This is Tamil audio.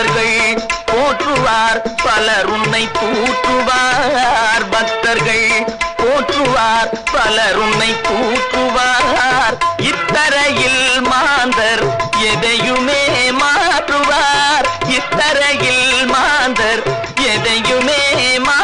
பக்தர்கள் போற்றுவார் பலர் உன்னை போற்றுவார். பக்தர்கள் போற்றுவார் பலர் உன்னை போற்றுவார். இத்தரையில் மாந்தர் எதையுமே மாற்றுவார். இத்தரையில் மாந்தர் எதையுமே மா